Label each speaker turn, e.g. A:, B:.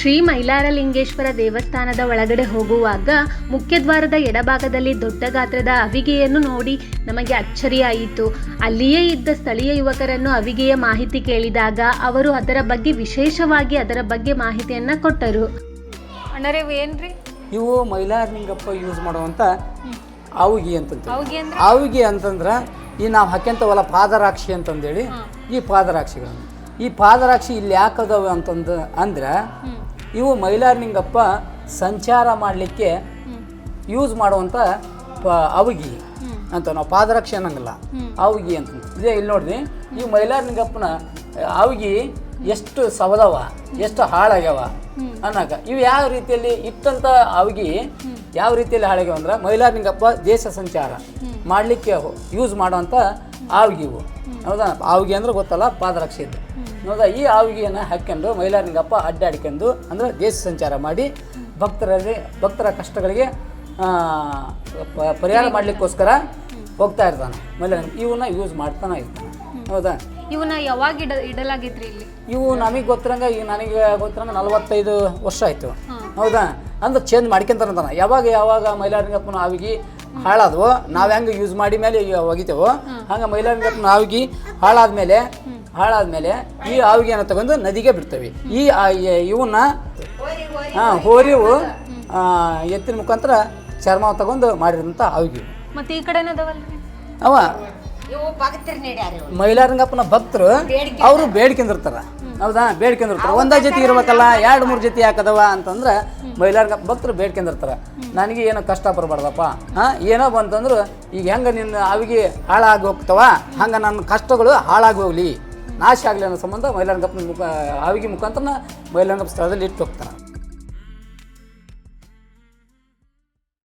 A: ಶ್ರೀ ಮೈಲಾರಲಿಂಗೇಶ್ವರ ದೇವಸ್ಥಾನದ ಒಳಗಡೆ ಹೋಗುವಾಗ ಮುಖ್ಯದ್ವಾರದ ಎಡಭಾಗದಲ್ಲಿ ದೊಡ್ಡ ಗಾತ್ರದ ಅವಿಗೆಯನ್ನು ನೋಡಿ ನಮಗೆ ಅಚ್ಚರಿಯಾಯಿತು. ಅಲ್ಲಿಯೇ ಇದ್ದ ಸ್ಥಳೀಯ ಯುವಕರನ್ನು ಅವಿಗೆಯ ಮಾಹಿತಿ ಕೇಳಿದಾಗ ಅವರು ಅದರ ಬಗ್ಗೆ ವಿಶೇಷವಾಗಿ ಅದರ ಬಗ್ಗೆ ಮಾಹಿತಿಯನ್ನು ಕೊಟ್ಟರು.
B: ಅಣ್ಣರೇ ಏನ್ರಿ?
C: ಇವು ಮೈಲಾರಲಿಂಗಪ್ಪ ಯೂಸ್ ಮಾಡುವಂಥ ಆವುಗಿ ಅಂತಂತ
B: ಅಂದ್ರೆ?
C: ಆವುಗಿ ಅಂತಂದ್ರೆ ಈ ನಾವು ಹಾಕ್ಯಂತವಲ್ಲ ಪಾದರಾಕ್ಷಿ ಅಂತಂದೇಳಿ ಈ ಪಾದರಾಕ್ಷಿಗಳನ್ನು. ಈ ಪಾದರಾಕ್ಷಿ ಇಲ್ಲಿ ಯಾಕದವು ಅಂತಂದು ಅಂದ್ರೆ ಇವು ಮೈಲಾರಲಿಂಗಪ್ಪ ಸಂಚಾರ ಮಾಡಲಿಕ್ಕೆ ಯೂಸ್ ಮಾಡುವಂಥ ಪ ಅವಗಿ ಅಂತ ನಾವು ಪಾದರಕ್ಷೆ ಅನ್ನಂಗಿಲ್ಲ. ಅವಗಿ ಅಂತ. ಇದೇ ಇಲ್ಲಿ ನೋಡ್ರಿ ಈ ಮೈಲಾರಲಿಂಗಪ್ಪನ ಅವಗಿ ಎಷ್ಟು ಸವದವ ಎಷ್ಟು ಹಾಳಾಗ್ಯಾವ ಅನ್ನಕ. ಇವು ಯಾವ ರೀತಿಯಲ್ಲಿ ಇಟ್ಟಂಥ ಅವಗಿ ಯಾವ ರೀತಿಯಲ್ಲಿ ಹಾಳಾಗ್ಯಾವ ಅಂದ್ರೆ ಮೈಲಾರಲಿಂಗಪ್ಪ ದೇಶ ಸಂಚಾರ ಮಾಡಲಿಕ್ಕೆ ಯೂಸ್ ಮಾಡುವಂಥ ಆವಿಗೆ ಇವು. ಹೌದಾ? ಆವಿಗೆ ಅಂದ್ರೆ ಗೊತ್ತಲ್ಲ ಪಾದರಕ್ಷೆ ಇದ್ದು ಹೌದಾ ಈ ಆವುಗಿಯನ್ನು ಹಾಕ್ಕೊಂಡು ಮೈಲಾರಿನಗಪ್ಪ ಅಡ್ಡಾಡ್ಕೊಂಡು ಅಂದ್ರೆ ದೇಶ ಸಂಚಾರ ಮಾಡಿ ಭಕ್ತರಲ್ಲಿ ಭಕ್ತರ ಕಷ್ಟಗಳಿಗೆ ಪರಿಹಾರ ಮಾಡಲಿಕ್ಕೋಸ್ಕರ ಹೋಗ್ತಾ ಇರ್ತಾನೆ. ಮೈಲಾರ ಇವನ್ನ ಯೂಸ್ ಮಾಡ್ತಾನೆ ಇರ್ತಾನೆ. ಹೌದಾ?
B: ಇವನ್ನ ಯಾವಾಗ ಇಡ ಇಡಲಾಗೈತ್ರಿ ಇಲ್ಲಿ?
C: ಇವು ನಮಗೆ ಗೊತ್ತಿರಂಗ ಈಗ ನನಗೆ ಗೊತ್ತಿರಂಗ ನಲವತ್ತೈದು ವರ್ಷ ಆಯಿತು. ಹೌದಾ? ಅಂದ್ರೆ ಚೇಂಜ್ ಮಾಡ್ಕೊಂತಾರಂತಾನ. ಯಾವಾಗ ಯಾವಾಗ ಮೈಲಾರಲಿಂಗಪ್ಪನ ಆವಿಗೆ ಹಾಳಾದವು ನಾವು ಹೆಂಗೆ ಯೂಸ್ ಮಾಡಿ ಮೇಲೆ ಒಗಿತೇವೋ ಹಂಗೆ ಮೈಲಾರನಿಂಗಪ್ಪನ ಆವಿಗೆ ಹಾಳಾದ ಹಾಳಾದ್ಮೇಲೆ ಹಾಳಾದ್ಮೇಲೆ ಈ ಆವಿಗೆಯನ್ನು ತಗೊಂಡು ನದಿಗೆ ಬಿಡ್ತೇವೆ. ಈ ಇವನ್ನ ಹಾಂ ಹೋರಿವು ಎತ್ತಿನ ಮುಖಾಂತರ ಚರ್ಮ ತಗೊಂಡು ಮಾಡಿದಂಥ ಆವಿಗೆ.
B: ಮತ್ತೆ ಈ ಕಡೆನೂ
C: ಅವ ಮೈಲಾರಂಗಪ್ಪನ ಭಕ್ತರು ಅವರು ಬೇಡ್ಕೊಂಡಿರ್ತಾರ ಹೌದಾ? ಬೇಡ್ಕೊಂಡಿರ್ತಾರ ಒಂದೇ ಜೊತೆ ಇರ್ಬೇಕಲ್ಲ ಎರಡು ಮೂರು ಜೊತೆ ಯಾಕದವ ಅಂತಂದ್ರೆ ಮೈಲಾರಂಗಪ್ಪ ಭಕ್ತರು ಬೇಡ್ಕೊಂಡಿರ್ತಾರ ನನಗೆ ಏನೋ ಕಷ್ಟ ಬರಬಾರ್ದಪ್ಪ. ಹಾಂ ಏನೋ ಬಂತಂದ್ರೆ ಈಗ ಹೆಂಗೆ ನಿನ್ನ ಅವಿಗೆ ಹಾಳಾಗಿ ಹೋಗ್ತವ ಹಂಗೆ ನನ್ನ ಕಷ್ಟಗಳು ಹಾಳಾಗಿ ಹೋಗ್ಲಿ ನಾಶ ಆಗಲಿ ಅನ್ನೋ ಸಂಬಂಧ ಮೈಲಾರಂಗಪ್ಪನ ಮುಖ ಹಾವಿಗೆ ಮುಖಾಂತರ ಮೈಲಾರಂಗಪ್ಪ ಸ್ಥಳದಲ್ಲಿ ಇಟ್ಟು ಹೋಗ್ತಾರ